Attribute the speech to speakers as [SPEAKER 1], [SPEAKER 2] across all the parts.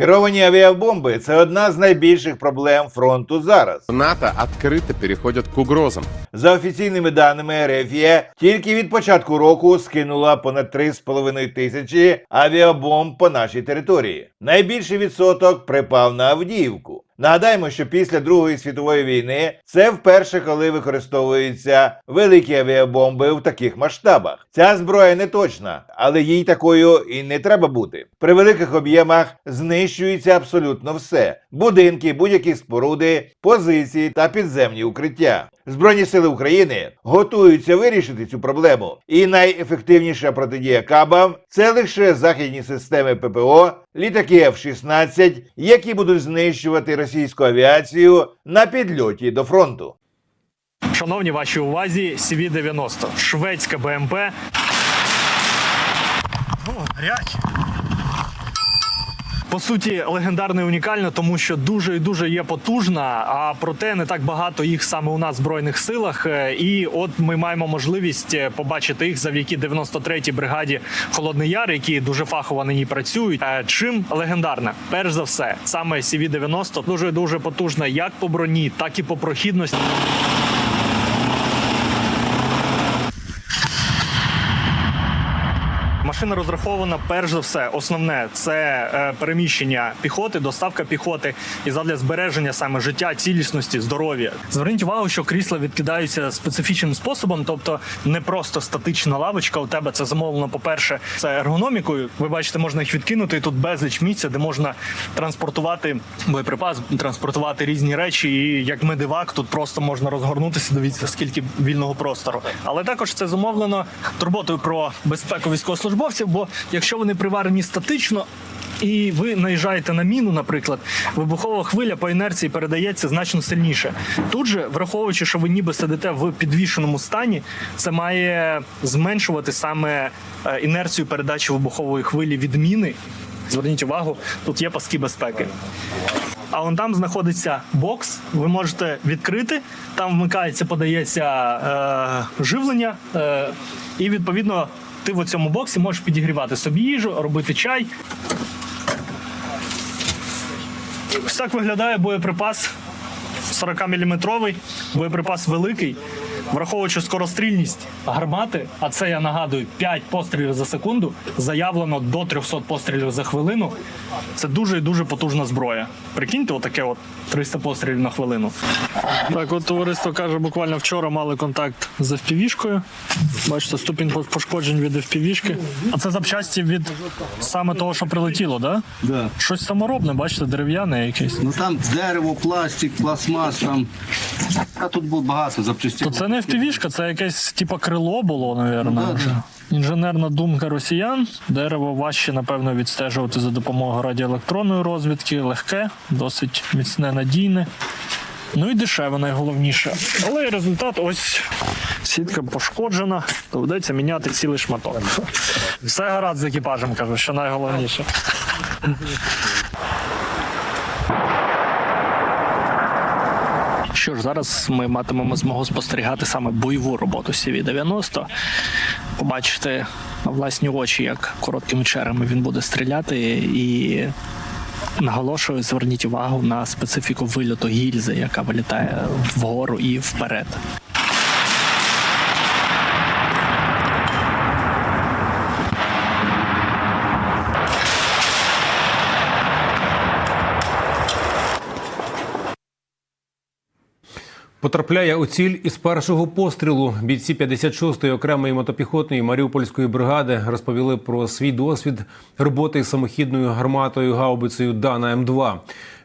[SPEAKER 1] Керовані авіабомби це одна з найбільших проблем фронту зараз.
[SPEAKER 2] НАТО відкрито переходять к угрозам.
[SPEAKER 1] За офіційними даними РФ тільки від початку року скинула понад 3,5 тисячі авіабомб по нашій території. Найбільший відсоток припав на Авдіївку. Нагадаємо, що після Другої світової війни це вперше, коли використовуються великі авіабомби в таких масштабах. Ця зброя не точна, але їй такою і не треба бути. При великих об'ємах знищується абсолютно все: будинки, будь-які споруди, позиції та підземні укриття. Збройні сили України готуються вирішити цю проблему, і найефективніша протидія кабам це лише західні системи ППО, літаки F-16, які будуть знищувати російську авіацію на підльоті до фронту.
[SPEAKER 3] Шановні, вашій увазі CV-90, шведська БМП. О, гаряче. По суті, легендарна і унікальна, тому що дуже і дуже є потужна, а проте не так багато їх саме у нас в збройних силах. Е, І от ми маємо можливість е, побачити їх завдяки 93-й бригаді Холодний Яр, які дуже фахово на ній працюють. Е, Чим легендарна? Перш за все, саме CV-90 дуже дуже потужна як по броні, так і по прохідності. Машина розрахована перш за все. Основне це е, переміщення піхоти, доставка піхоти і задля збереження саме життя, цілісності, здоров'я. Зверніть увагу, що крісла відкидаються специфічним способом, тобто не просто статична лавочка. У тебе це замовлено. По перше, це ергономікою. Ви бачите, можна їх відкинути. І тут безліч місця, де можна транспортувати боєприпас, транспортувати різні речі. І як медивак, тут просто можна розгорнутися. Дивіться, скільки вільного простору. Але також це зумовлено турботою про безпеку військовослужбовців. Бо якщо вони приварені статично. І ви наїжджаєте на міну, наприклад, вибухова хвиля по інерції передається значно сильніше. Тут же, враховуючи, що ви ніби сидите в підвішеному стані, це має зменшувати саме е, інерцію передачі вибухової хвилі від міни. Зверніть увагу, тут є паски безпеки. А вон там знаходиться бокс. Ви можете відкрити. Там вмикається, подається е, живлення, е, і відповідно ти в цьому боксі можеш підігрівати собі їжу, робити чай. Ось так виглядає боєприпас 40-мм, боєприпас великий. Враховуючи скорострільність гармати, а це я нагадую 5 пострілів за секунду, заявлено до 300 пострілів за хвилину. Це дуже і дуже потужна зброя. Прикиньте, отаке от 300 пострілів на хвилину. Так, от товариство каже, буквально вчора мали контакт з FPV-шкою. Бачите, ступінь пошкоджень від FPV-шки. А це запчасті від саме того, що прилетіло, да?
[SPEAKER 4] Да.
[SPEAKER 3] Щось саморобне, бачите, дерев'яне якесь.
[SPEAKER 4] Ну там дерево, пластик, пластмас там. А тут було багато запчастин.
[SPEAKER 3] То це не FPV-шка, це якесь типа крило було, напевно.
[SPEAKER 4] Ну, да.
[SPEAKER 3] Інженерна думка росіян. Дерево важче, напевно, відстежувати за допомогою радіоелектронної розвідки. Легке, досить міцне, надійне. Ну і дешеве найголовніше. Але результат ось сітка пошкоджена, доведеться міняти цілий шматок. Все гаразд з екіпажем, кажу, що найголовніше. Що ж, зараз ми матимемо змогу спостерігати саме бойову роботу CV-90. Побачити на власні очі, як короткими черами він буде стріляти, і наголошую, зверніть увагу на специфіку вильоту гільзи, яка вилітає вгору і вперед.
[SPEAKER 5] Потрапляє у ціль із першого пострілу. Бійці 56-ї окремої мотопіхотної Маріупольської бригади розповіли про свій досвід роботи із самохідною гарматою гаубицею Дана М2.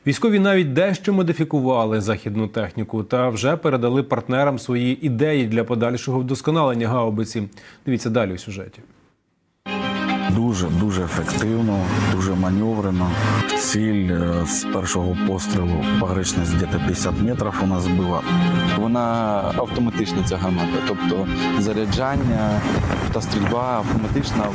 [SPEAKER 5] Військові навіть дещо модифікували західну техніку та вже передали партнерам свої ідеї для подальшого вдосконалення гаубиці. Дивіться далі у сюжеті.
[SPEAKER 6] Дуже дуже ефективно, дуже маневрено. В ціль е, з першого пострілу погречність десь 50 метрів у нас була.
[SPEAKER 7] Вона автоматична ця гармата, тобто заряджання та стрільба автоматична.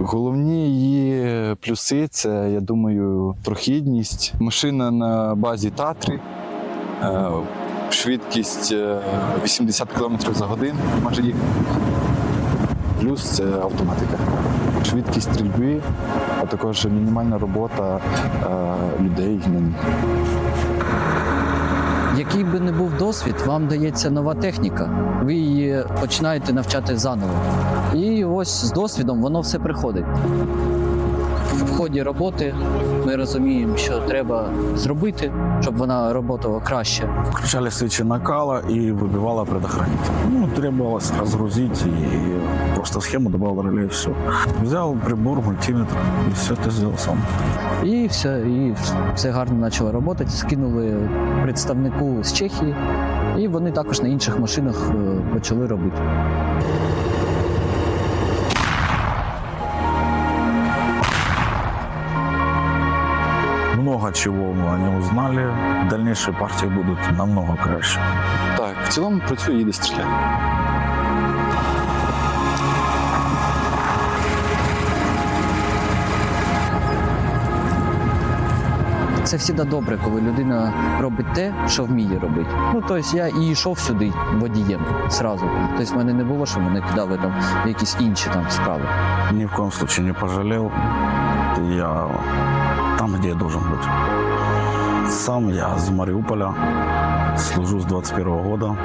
[SPEAKER 7] Головні її плюси це, я думаю, прохідність. Машина на базі Татри, е, швидкість е, 80 км за годину може їхати. Плюс це автоматика. швидкість стрільби, а також мінімальна робота е, людей.
[SPEAKER 8] Який би не був досвід, вам дається нова техніка. Ви її починаєте навчати заново. І ось з досвідом воно все приходить. В ході роботи ми розуміємо, що треба зробити, щоб вона працювала краще.
[SPEAKER 6] Включали свечи накала и выбивала предохранитель. Ну, требовалось разгрузить и просто схему добавил реле и все. Взял прибор, мультиметр и все это сделал сам.
[SPEAKER 8] І все, і все гарно почало працювати. Скинули представнику з Чехії, і вони також на інших машинах е, почали робити.
[SPEAKER 6] Много чего они узнали. Дальнейшие партии будут намного краще.
[SPEAKER 7] Так, в цілому працює, їде стріляє.
[SPEAKER 8] Це завжди добре, коли людина робить те, що вміє робити. Ну тобто я і йшов сюди водієм зразу. Тобто в мене не було, що мене кидали там якісь інші там справи.
[SPEAKER 6] Ни в коем случае не пожалел. Я там, где я должен быть. Сам я из Мариуполя. Служу с 21 -го года.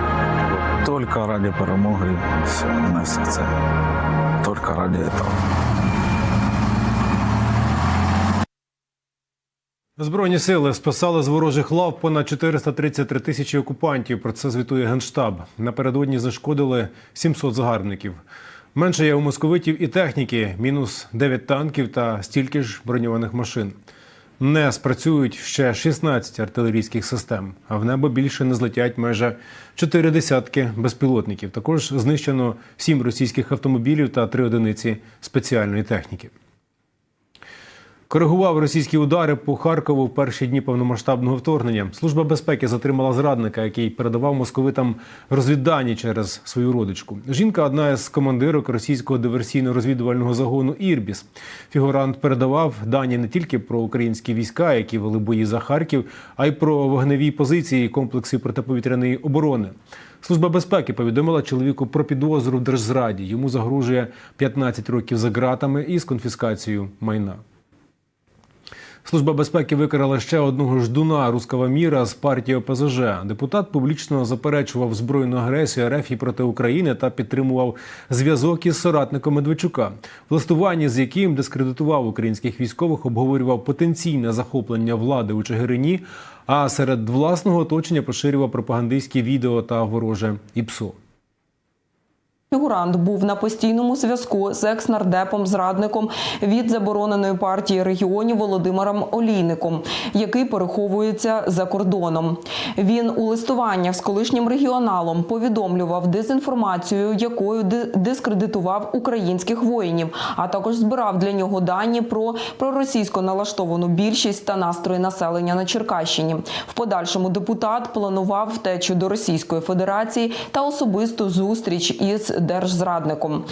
[SPEAKER 6] Только ради перемоги. Все, на всех цель. Только ради этого.
[SPEAKER 5] Збройні сили спасали з ворожих лав понад 433 тисячі окупантів. Про це звітує генштаб. Напередодні зашкодили 700 загарбників. Менше є у московитів і техніки, мінус 9 танків та стільки ж броньованих машин. Не спрацюють ще 16 артилерійських систем, а в небо більше не злетять майже 4 десятки безпілотників. Також знищено 7 російських автомобілів та 3 одиниці спеціальної техніки. Коригував російські удари по Харкову в перші дні повномасштабного вторгнення. Служба безпеки затримала зрадника, який передавав московитам розвіддані через свою родичку. Жінка одна із командирок російського диверсійно-розвідувального загону Ірбіс. Фігурант передавав дані не тільки про українські війська, які вели бої за Харків, а й про вогневі позиції комплекси протиповітряної оборони. Служба безпеки повідомила чоловіку про підозру в держзраді. Йому загрожує 15 років за ґратами і з конфіскацією майна. Служба безпеки викрила ще одного ждуна руского міра з партії ОПЗЖ. Депутат публічно заперечував збройну агресію РФ і проти України та підтримував зв'язок із соратником Медведчука, в з яким дискредитував українських військових, обговорював потенційне захоплення влади у Чигирині. А серед власного оточення поширював пропагандистські відео та вороже ІПСО.
[SPEAKER 9] Фігурант був на постійному зв'язку з екс-нардепом зрадником від забороненої партії регіонів Володимиром Олійником, який переховується за кордоном. Він у листуваннях з колишнім регіоналом повідомлював дезінформацію, якою ди- дискредитував українських воїнів, а також збирав для нього дані про проросійсько налаштовану більшість та настрої населення на Черкащині. В подальшому депутат планував втечу до Російської Федерації та особисту зустріч із держзрадником.